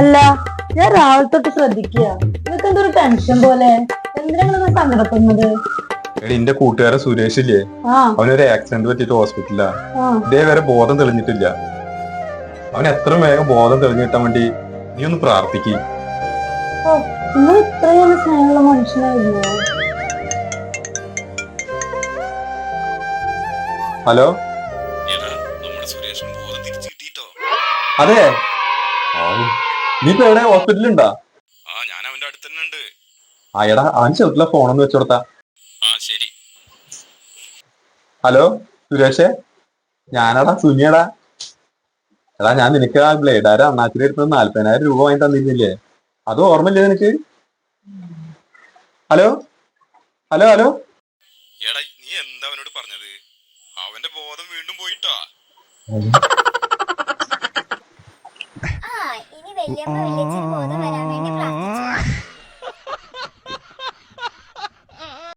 ഞാൻ രാവിലെ തൊട്ട് ശ്രദ്ധിക്കുക. നിങ്ങൾക്ക് എന്തൊരു ടെൻഷൻ പോലെ എന്തിനാണ് സങ്കടപ്പെടുന്നത്? എടി എന്റെ കൂട്ടുകാരൻ സുരേഷ് ഇല്ലേ? ആ. അവനൊരു ആക്സിഡന്റ് പറ്റിട്ട് ഹോസ്പിറ്റലാ ആ. ഇതേ വരെ ബോധം തെളിഞ്ഞിട്ടില്ല. അവൻ എത്ര വേഗം ബോധം തെളിഞ്ഞു കിട്ടാൻ വേണ്ടി നീ ഒന്ന് പ്രാർത്ഥിക്കി. ഓ നിങ്ങൾ ഇത്രയും സ്നേഹമുള്ള മനുഷ്യനായിരുന്നു? ഹലോ? അതെ. നീ ഇപ്പൊ എവിടെ? ഹോസ്പിറ്റലുണ്ടാ ആ ഞാൻ അവന്റെ അടുത്ത് തന്നെ ഉണ്ട് ആ എടാ അവൻ ചെറുത്തില്ല ഫോണൊന്ന് വെച്ചോടത്താ ആ ശരി. ഹലോ സുരേഷേ? ഞാനടാ സുനിയടാ. എടാ ഞാൻ നിനക്ക് ആ ബ്ലേഡാര അണ്ണാച്ചിരി എടുത്തത് നാല്പതിനായിരം രൂപ വാങ്ങി തന്നിരുന്നില്ലേ? അത് ഓർമ്മയില്ലേ നിനക്ക്? ഹലോ? Hello hello? എടാ നീ എന്താ അവനോട് പറഞ്ഞത്? അവന്റെ ബോധം വീണ്ടും പോയിട്ടാ. ഇനി വലിയമ്മ വിളിച്ച് പോകുന്ന വരാൻ വേണ്ടി പ്രാർത്ഥിക്കാം